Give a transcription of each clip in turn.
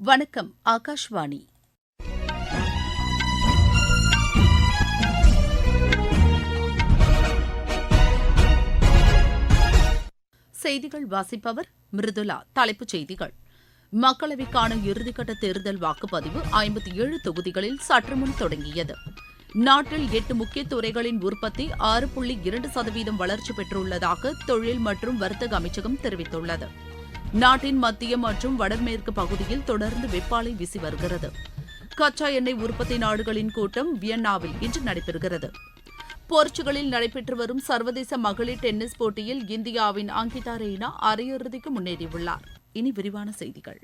வணக்கம் ஆகாஷ்வாணி. செய்திகள் வாசிப்பவர் மிருதுலா தலைப்புச் செய்திகள். மக்களவைக்கான இறுதிக்கட்ட தேர்தல் வாக்குப்பதிவு ஐம்பத்தி ஏழு தொகுதிகளில் சற்றுமுன் தொடங்கியது. நாட்டில் எட்டு முக்கிய துறைகளின் உற்பத்தி ஆறு புள்ளி இரண்டு சதவீதம் வளர்ச்சி பெற்றுள்ளதாக தொழில் மற்றும் வர்த்தக அமைச்சகம் தெரிவித்துள்ளது. நாட்டின் மத்திய மற்றும் வடமேற்கு பகுதியில் தொடர்ந்து வெப்பாலை வீசி வருகிறது. கச்சா எண்ணெய் உற்பத்தி நாடுகளின் கூட்டம் வியன்னாவில் இன்று நடைபெறுகிறது. போர்ச்சுகலில் நடைபெற்று வரும் சர்வதேச மகளிர் டென்னிஸ் போட்டியில் இந்தியாவின் அங்கிதா ரெய்னா அரையிறுதிக்கு முன்னேறியுள்ளார். இனி விரிவான செய்திகள்.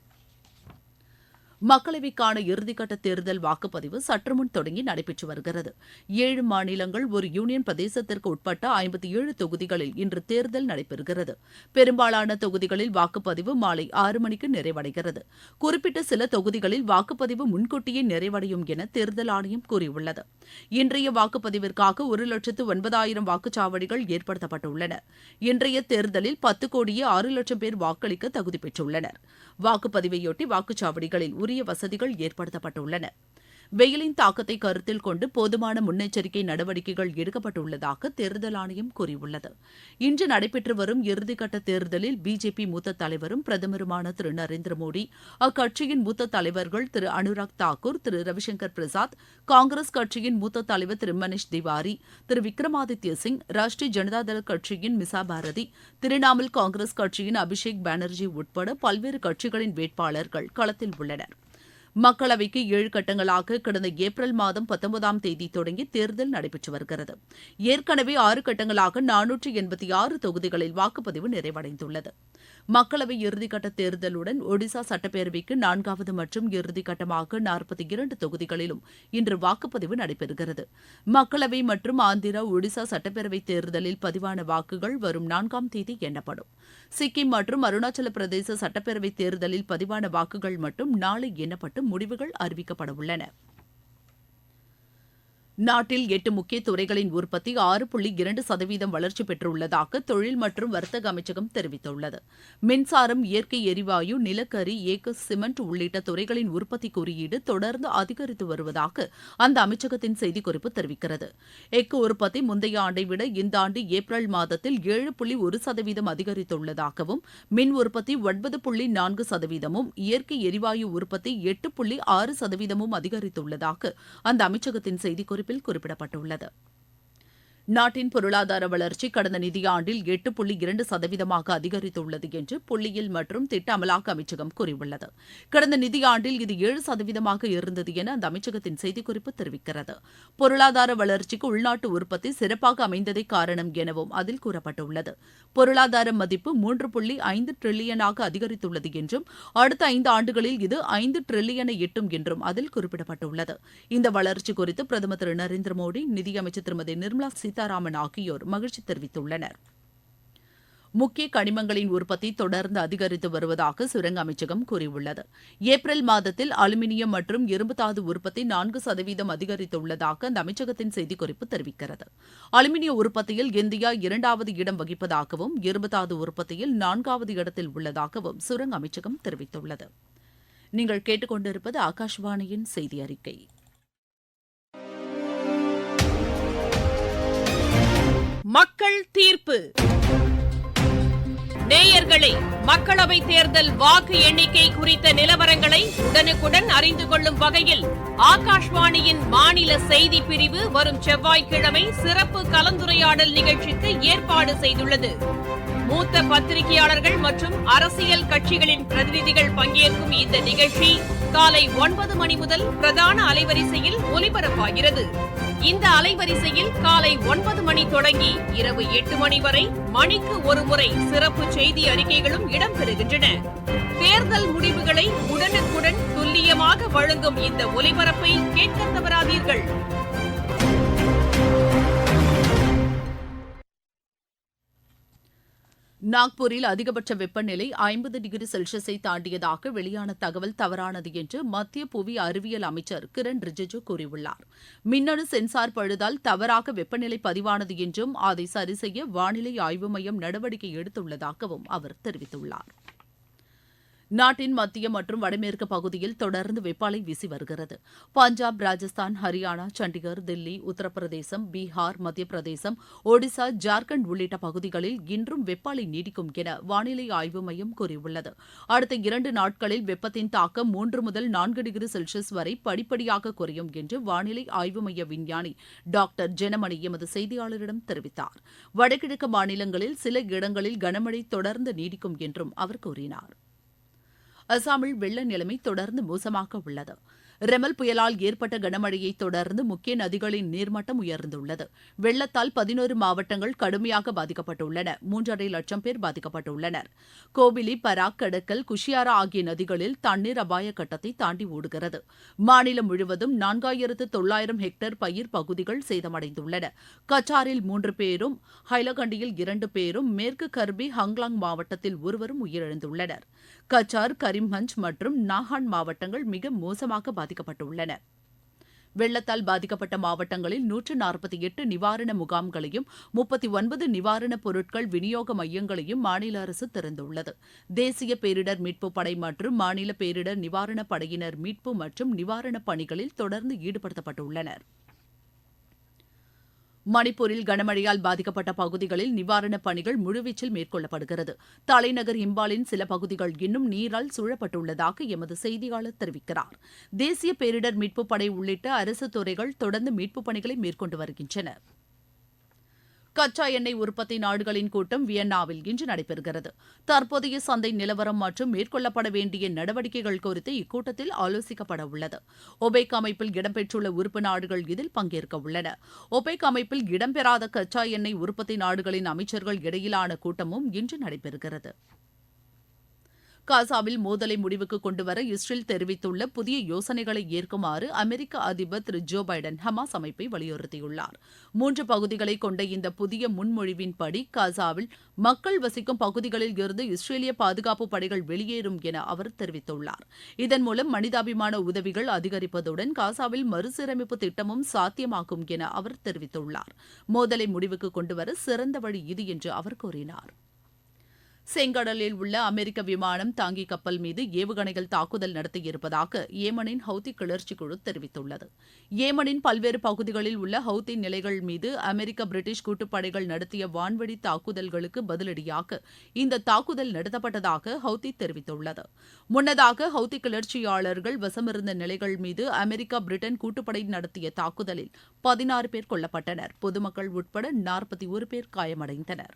மக்களவைக்கான இறுதிக்கட்ட தேர்தல் வாக்குப்பதிவு சற்றுமுன் தொடங்கி நடைபெற்று வருகிறது. ஏழு மாநிலங்கள் ஒரு யூனியன் பிரதேசத்திற்கு உட்பட்ட ஐம்பத்தி ஏழு தொகுதிகளில் இன்று தேர்தல் நடைபெறுகிறது. பெரும்பாலான தொகுதிகளில் வாக்குப்பதிவு மாலை ஆறு மணிக்கு நிறைவடைகிறது. குறிப்பிட்ட சில தொகுதிகளில் வாக்குப்பதிவு முன்கூட்டியே நிறைவடையும் என தேர்தல் ஆணையம் கூறியுள்ளது. இன்றைய வாக்குப்பதிவிற்காக ஒரு லட்சத்து ஒன்பதாயிரம் வாக்குச்சாவடிகள் ஏற்படுத்தப்பட்டுள்ளன. இன்றைய தேர்தலில் பத்து கோடியே ஆறு லட்சம் பேர் வாக்களிக்க தகுதி பெற்றுள்ளனர். வாக்குப்பதிவையொட்டி வாக்குச்சாவடிகளில் உரிய வசதிகள் ஏற்படுத்தப்பட்டுள்ளன வெயிலின் தாக்கத்தை கருத்தில் கொண்டு போதுமான முன்னெச்சரிக்கை நடவடிக்கைகள் எடுக்கப்பட்டுள்ளதாக தேர்தல் ஆணையம் கூறியுள்ளது. இன்று நடைபெற்று வரும் இறுதிக்கட்ட தேர்தலில் பிஜேபி மூத்த தலைவரும் பிரதமருமான திரு நரேந்திர மோடி அக்கட்சியின் மூத்த தலைவர்கள் திரு அனுராக் தாக்கூர் திரு ரவிசங்கர் பிரசாத் காங்கிரஸ் கட்சியின் மூத்த தலைவர் திரு மனிஷ் திவாரி திரு விக்ரமாதித்ய சிங் ராஷ்டிரிய ஜனதாதள கட்சியின் மிசா பாரதி திரிணாமுல் காங்கிரஸ் கட்சியின் அபிஷேக் பானர்ஜி உட்பட பல்வேறு கட்சிகளின் வேட்பாளர்கள் களத்தில் உள்ளனர். மக்களவைக்கு ஏழு கட்டங்களாக கடந்த ஏப்ரல் மாதம் பத்தொன்பதாம் தேதி தொடங்கி தேர்தல் நடைபெற்று வருகிறது. ஏற்கனவே ஆறு கட்டங்களாக நானூற்று எண்பத்தி ஆறு தொகுதிகளில் வாக்குப்பதிவு நிறைவடைந்துள்ளது. மக்களவை இறுதிக்கட்ட தேர்தலுடன் ஒடிசா சட்டப்பேரவைக்கு நான்காவது மற்றும் இறுதிக்கட்டமாக நாற்பத்தி இரண்டு தொகுதிகளிலும் இன்று வாக்குப்பதிவு நடைபெறுகிறது. மக்களவை மற்றும் ஆந்திரா ஒடிசா சட்டப்பேரவை தேர்தலில் பதிவான வாக்குகள் வரும் நான்காம் தேதி எண்ணப்படும். சிக்கிம் மற்றும் அருணாச்சல பிரதேச சட்டப்பேரவை தேர்தலில் பதிவான வாக்குகள் மட்டும் நாளை எண்ணப்பட்டு முடிவுகள் அறிவிக்கப்படவுள்ளன. நாட்டில் எட்டு முக்கிய துறைகளின் உற்பத்தி ஆறு புள்ளி இரண்டு சதவீதம் வளர்ச்சி பெற்றுள்ளதாக தொழில் மற்றும் வர்த்தக அமைச்சகம் தெரிவித்துள்ளது. மின்சாரம் இயற்கை எரிவாயு நிலக்கரி ஏக்க சிமெண்ட் உள்ளிட்ட துறைகளின் உற்பத்தி குறியீடு தொடர்ந்து அதிகரித்து வருவதாக அந்த அமைச்சகத்தின் செய்திக்குறிப்பு தெரிவிக்கிறது. எஃகு உற்பத்தி முந்தைய ஆண்டை விட இந்த ஆண்டு ஏப்ரல் மாதத்தில் ஏழு புள்ளி ஒரு சதவீதம் அதிகரித்துள்ளதாகவும் மின் உற்பத்தி ஒன்பது புள்ளி நான்கு சதவீதமும் இயற்கை எரிவாயு உற்பத்தி எட்டு புள்ளி ஆறு சதவீதமும் அதிகரித்துள்ளதாக அந்த அமைச்சகத்தின் செய்திக்குறிப்பு குறிப்பில் குறிப்பிடப்பட்டுள்ளது. நாட்டின் பொருளாதார வளர்ச்சி கடந்த நிதியாண்டில் எட்டு புள்ளி இரண்டு சதவீதமாக அதிகரித்துள்ளது என்று புள்ளியியல் மற்றும் திட்ட அமலாக்க அமைச்சகம் கூறியுள்ளது. கடந்த நிதியாண்டில் இது ஏழு சதவீதமாக இருந்தது என அந்த அமைச்சகத்தின் செய்திக்குறிப்பு தெரிவிக்கிறது. பொருளாதார வளர்ச்சிக்கு உள்நாட்டு உற்பத்தி சிறப்பாக அமைந்ததே காரணம் எனவும் அதில் கூறப்பட்டுள்ளது. பொருளாதார மதிப்பு மூன்று புள்ளி ஐந்து டிரில்லியனாக அதிகரித்துள்ளது என்றும் அடுத்த ஐந்து ஆண்டுகளில் இது ஐந்து டிரில்லியனை எட்டும் என்றும் அதில் குறிப்பிடப்பட்டுள்ளது. இந்த வளர்ச்சி குறித்து பிரதமர் திரு நரேந்திர மோடி நிதியமைச்சர் திருமதி நிர்மலா சீதாராமன் ஆகியோர் மகிழ்ச்சி தெரிவித்துள்ளனர். முக்கிய கனிமங்களின் உற்பத்தி தொடர்ந்து அதிகரித்து வருவதாக சுரங்க அமைச்சகம் கூறியுள்ளது. ஏப்ரல் மாதத்தில் அலுமினியம் மற்றும் இரும்புத்தாது உற்பத்தி நான்கு சதவீதம் அதிகரித்துள்ளதாக அந்த அமைச்சகத்தின் செய்திக்குறிப்பு தெரிவிக்கிறது. அலுமினிய உற்பத்தியில் இந்தியா இரண்டாவது இடம் வகிப்பதாகவும் இரும்புத்தாது உற்பத்தியில் நான்காவது இடத்தில் உள்ளதாகவும் சுரங்க அமைச்சகம் தெரிவித்துள்ளது. நீங்கள் கேட்டுக்கொண்டிருப்பது ஆகாஷ்வாணியின் செய்தி அறிக்கை மக்கள் தீர்ப்பு. நேயர்களே மக்களவை தேர்தல் வாக்கு எண்ணிக்கை குறித்த நிலவரங்களை உடனுக்குடன் அறிந்து கொள்ளும் வகையில் ஆகாஷ்வாணியின் மாநில செய்தி பிரிவு வரும் செவ்வாய்க்கிழமை சிறப்பு கலந்துரையாடல் நிகழ்ச்சிக்கு ஏற்பாடு செய்துள்ளது. மூத்த பத்திரிகையாளர்கள் மற்றும் அரசியல் கட்சிகளின் பிரதிநிதிகள் பங்கேற்கும் இந்த நிகழ்ச்சி காலை ஒன்பது மணி முதல் பிரதான அலைவரிசையில் ஒலிபரப்பாகிறது. இந்த அலைவரிசையில் காலை ஒன்பது மணி தொடங்கி இரவு எட்டு மணி வரை மணிக்கு ஒருமுறை சிறப்பு செய்தி அறிக்கைகளும் இடம்பெறுகின்றன. தேர்தல் முடிவுகளை உடனுக்குடன் துல்லியமாக வழங்கும் இந்த ஒலிபரப்பை கேட்க தவறாதீர்கள் நாக்பூரில் அதிகபட்ச வெப்பநிலை ஐம்பது டிகிரி செல்சியஸை தாண்டியதாக வெளியான தகவல் தவறானது என்று மத்திய புவி அறிவியல் அமைச்சர் கிரண் ரிஜிஜு கூறியுள்ளார். மின்னணு சென்சார் பழுதால் தவறாக வெப்பநிலை பதிவானது என்றும் அதை சரிசெய்ய வானிலை ஆய்வு மையம் நடவடிக்கை எடுத்துள்ளதாகவும் அவர் தெரிவித்துள்ளார். நாட்டின் மத்திய மற்றும் வடமேற்கு பகுதியில் தொடர்ந்து வெப்பாலை வீசி வருகிறது. பஞ்சாப் ராஜஸ்தான் ஹரியானா சண்டிகர் தில்லி உத்தரப்பிரதேசம் பீகார் மத்திய பிரதேசம் ஒடிசா ஜார்க்கண்ட் உள்ளிட்ட பகுதிகளில் இன்றும் வெப்பாலை நீடிக்கும் என வானிலை ஆய்வு மையம் கூறியுள்ளது. அடுத்த இரண்டு நாட்களில் வெப்பத்தின் தாக்கம் மூன்று முதல் நான்கு டிகிரி செல்சியஸ் வரை படிப்படியாக குறையும் என்று வானிலை ஆய்வு மைய விஞ்ஞானி டாக்டர் ஜெனமணி எமது செய்தியாளரிடம் தெரிவித்தார். வடகிழக்கு மாநிலங்களில் சில இடங்களில் கனமழை தொடர்ந்து நீடிக்கும் என்றும் அவர் கூறினார். அசாமில் வெள்ள நிலைமை தொடர்ந்து மோசமாக உள்ளது. ரெமல் புயலால் ஏற்பட்ட கனமழையை தொடர்ந்து முக்கிய நதிகளின் நீர்மட்டம் உயர்ந்துள்ளது. வெள்ளத்தால் பதினோரு மாவட்டங்கள் கடுமையாக பாதிக்கப்பட்டுள்ளன. மூன்றரை லட்சம் பேர் பாதிக்கப்பட்டுள்ளனர். கோபிலி பராக் கடக்கல் குஷியாரா ஆகிய நதிகளில் தண்ணீர் அபாய கட்டத்தை தாண்டி ஓடுகிறது. மாநிலம் முழுவதும் நான்காயிரத்து தொள்ளாயிரம் ஹெக்டேர் பயிர் பகுதிகள் சேதமடைந்துள்ளன. கச்சாரில் மூன்று பேரும் ஹைலகண்டியில் இரண்டு பேரும் மேற்கு கர்பி ஹங்லாங் மாவட்டத்தில் ஒருவரும் உயிரிழந்துள்ளனர். கச்சார் கரிம்ஹஞ்ச் மற்றும் நாகான் மாவட்டங்கள் மிக மோசமாக பாதிக்கப்பட்டுள்ளன. வெள்ளத்தால் பாதிக்கப்பட்ட மாவட்டங்களில் நூற்று நாற்பத்தி எட்டு நிவாரண முகாம்களையும் முப்பத்தி ஒன்பது நிவாரணப் பொருட்கள் விநியோக மையங்களையும் மாநில அரசு திறந்துள்ளது. தேசிய பேரிடர் மீட்புப் படை மற்றும் மாநில பேரிடர் நிவாரணப் படையினர் மீட்பு மற்றும் நிவாரணப் பணிகளில் தொடர்ந்து ஈடுபடுத்தப்பட்டுள்ளனர். மணிப்பூரில் கனமழையால் பாதிக்கப்பட்ட பகுதிகளில் நிவாரணப் பணிகள் முழுவீச்சில் மேற்கொள்ளப்படுகிறது. தலைநகர் இம்பாலின் சில பகுதிகள் இன்னும் நீரால் சூழப்பட்டுள்ளதாக எமது செய்தியாளர் தெரிவிக்கிறார். தேசிய பேரிடர் மீட்புப் படை உள்ளிட்ட அரசு துறைகள் தொடர்ந்து மீட்புப் பணிகளை மேற்கொண்டு வருகின்றன. கச்சா எண்ணெய் உற்பத்தி நாடுகளின் கூட்டம் வியன்னாவில் இன்று நடைபெறுகிறது. தற்போதைய சந்தை நிலவரம் மற்றும் மேற்கொள்ளப்பட வேண்டிய நடவடிக்கைகள் குறித்து இக்கூட்டத்தில் ஆலோசிக்கப்பட உள்ளது. ஒபேக் அமைப்பில் இடம்பெற்றுள்ள உறுப்பு நாடுகள் இதில் பங்கேற்க உள்ளன. ஒபேக் அமைப்பில் இடம்பெறாத கச்சா எண்ணெய் உற்பத்தி நாடுகளின் அமைச்சர்கள் இடையிலான கூட்டமும் இன்று நடைபெறுகிறது. காசாவில் மோதலை முடிவுக்கு கொண்டுவர இஸ்ரேல் தெரிவித்துள்ள புதிய யோசனைகளை ஏற்குமாறு அமெரிக்க அதிபர் திரு ஜோ பைடன் ஹமாஸ் அமைப்பை வலியுறுத்தியுள்ளார். மூன்று பகுதிகளை கொண்ட இந்த புதிய முன்மொழிவின்படி காசாவில் மக்கள் வசிக்கும் பகுதிகளில் இருந்து இஸ்ரேலிய பாதுகாப்பு படைகள் வெளியேறும் என அவர் தெரிவித்துள்ளார். இதன் மூலம் மனிதாபிமான உதவிகள் அதிகரிப்பதுடன் காசாவில் மறுசீரமைப்பு திட்டமும் சாத்தியமாகும் என அவர் தெரிவித்துள்ளார். மோதலை முடிவுக்கு கொண்டுவர சிறந்த வழி இது என்று அவர் கூறினார். செங்கடலில் உள்ள அமெரிக்க விமானம் தாங்கி கப்பல் மீது ஏவுகணைகள் தாக்குதல் நடத்தியிருப்பதாக ஏமனின் ஹவுதி கிளர்ச்சி குழு தெரிவித்துள்ளது. ஏமனின் பல்வேறு பகுதிகளில் உள்ள ஹவுதி நிலைகள் மீது அமெரிக்க பிரிட்டிஷ் கூட்டுப்படைகள் நடத்திய வான்வழி தாக்குதல்களுக்கு பதிலடியாக இந்த தாக்குதல் நடத்தப்பட்டதாக ஹவுதி தெரிவித்துள்ளது. முன்னதாக ஹவுதி கிளர்ச்சியாளர்கள் வசமிருந்த நிலைகள் மீது அமெரிக்கா பிரிட்டன் கூட்டுப்படை நடத்திய தாக்குதலில் பதினாறு பேர் கொல்லப்பட்டனர். பொதுமக்கள் உட்பட நாற்பத்தி ஒரு பேர் காயமடைந்தனர்.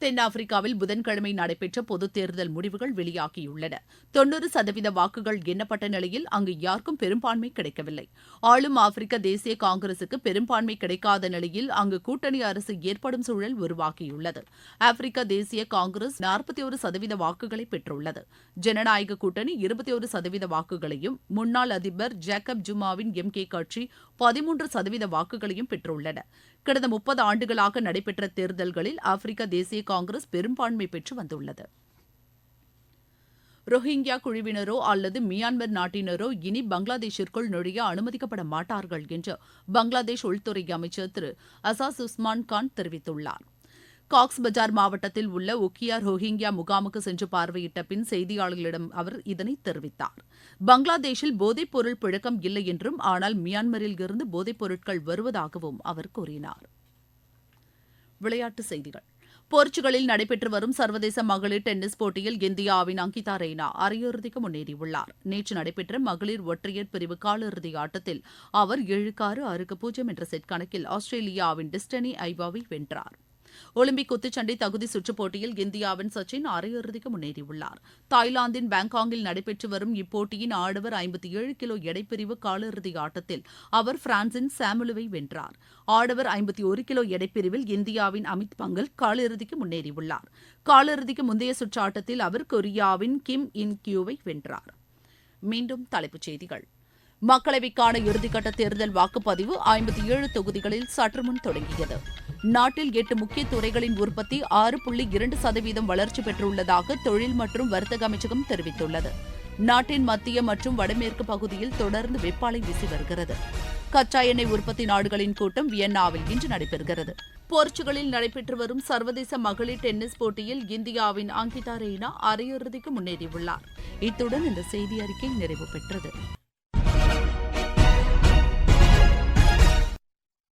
தென்னாப்பிரிக்காவில் புதன்கிழமை நடைபெற்ற பொதுத் தேர்தல் முடிவுகள் வெளியாகியுள்ளன. தொன்னூறு சதவீத வாக்குகள் எண்ணப்பட்ட நிலையில் அங்கு யாருக்கும் பெரும்பான்மை கிடைக்கவில்லை. ஆளும் ஆப்பிரிக்க தேசிய காங்கிரசுக்கு பெரும்பான்மை கிடைக்காத நிலையில் அங்கு கூட்டணி அரசு ஏற்படும் சூழல் உருவாகியுள்ளது. ஆப்பிரிக்க தேசிய காங்கிரஸ் நாற்பத்தி ஒரு சதவீத வாக்குகளை பெற்றுள்ளது. ஜனநாயக கூட்டணி இருபத்தி ஒரு சதவீத வாக்குகளையும் முன்னாள் அதிபர் ஜேக்கப் ஜுமாவின் எம் கே கட்சி பதிமூன்று சதவீத வாக்குகளையும் பெற்றுள்ளன. கடந்த முப்பது ஆண்டுகளாக நடைபெற்ற தேர்தல்களில் ஆப்பிரிக்க தேசிய காங்கிரஸ் பெரும்பான்மை பெற்று வந்துள்ளது. ரோஹிங்கியா குழுவினரோ அல்லது மியான்மர் நாட்டினரோ இனி பங்களாதேஷிற்குள் நுழைய அனுமதிக்கப்பட மாட்டார்கள் என்று பங்களாதேஷ் உள்துறை அமைச்சர் திரு அசாஸ் உஸ்மான் கான் தெரிவித்துள்ளார். காக்ஸ் பஜார் மாவட்டத்தில் உள்ள உக்கியா ரோஹிங்கியா முகாமுக்கு சென்று பார்வையிட்ட பின் செய்தியாளர்களிடம் அவர் இதனை தெரிவித்தார். பங்களாதேஷில் போதைப் பொருள் புழக்கம் இல்லை என்றும் ஆனால் மியான்மரில் இருந்து போதைப் பொருட்கள் வருவதாகவும் அவர் கூறினார். விளையாட்டுச் செய்திகள். போர்ச்சுகலில் நடைபெற்று வரும் சர்வதேச மகளிர் டென்னிஸ் போட்டியில் இந்தியாவின் அங்கிதா ரெய்னா அரையிறுதிக்கு முன்னேறியுள்ளார். நேற்று நடைபெற்ற மகளிர் ஒற்றையர் பிரிவு காலிறுதி ஆட்டத்தில் அவர் ஏழுக்காறு ஆறுக்கு பூஜ்ஜியம் என்ற செட் கணக்கில் ஆஸ்திரேலியாவின் டிஸ்டனி ஐவாவை வென்றார். ஒலிம்பிக் குத்துச்சண்டை தகுதி சுற்றுப் போட்டியில் இந்தியாவின் சச்சின் அரையிறுதிக்கு முன்னேறியுள்ளார். தாய்லாந்தின் பேங்காங்கில் நடைபெற்று வரும் இப்போட்டியின் ஆடவர் ஐம்பத்தி ஏழு கிலோ எடைப்பிரிவு காலிறுதி ஆட்டத்தில் அவர் பிரான்சின் சாமுலுவை வென்றார். ஆடவர் ஐம்பத்தி ஒரு கிலோ எடைப்பிரிவில் இந்தியாவின் அமித் பங்கல் காலிறுதிக்கு முன்னேறியுள்ளார். காலிறுதிக்கு முந்தைய சுற்று ஆட்டத்தில் அவர் கொரியாவின் கிம் இன் கியூவை வென்றார். மீண்டும் தலைப்புச் செய்திகள். மக்களவைக்கான இறுதிக்கட்ட தேர்தல் வாக்குப்பதிவு ஐம்பத்தி ஏழு தொகுதிகளில் சற்றுமுன் தொடங்கியது. நாட்டில் எட்டு முக்கிய துறைகளின் உற்பத்தி ஆறு புள்ளி இரண்டு சதவீதம் வளர்ச்சி பெற்றுள்ளதாக தொழில் மற்றும் வர்த்தக அமைச்சகம் தெரிவித்துள்ளது. நாட்டின் மத்திய மற்றும் வடமேற்கு பகுதியில் தொடர்ந்து வெப்பாலை வீசி வருகிறது. கச்சா எண்ணெய் உற்பத்தி நாடுகளின் கூட்டம் வியன்னாவில் இன்று நடைபெறுகிறது. போர்ச்சுகலில் நடைபெற்று வரும் சர்வதேச மகளிர் டென்னிஸ் போட்டியில் இந்தியாவின் அங்கிதா ரெய்னா அரையிறுதிக்கு முன்னேறியுள்ளார். இத்துடன் இந்த செய்தி அறிக்கை நிறைவு பெற்றது.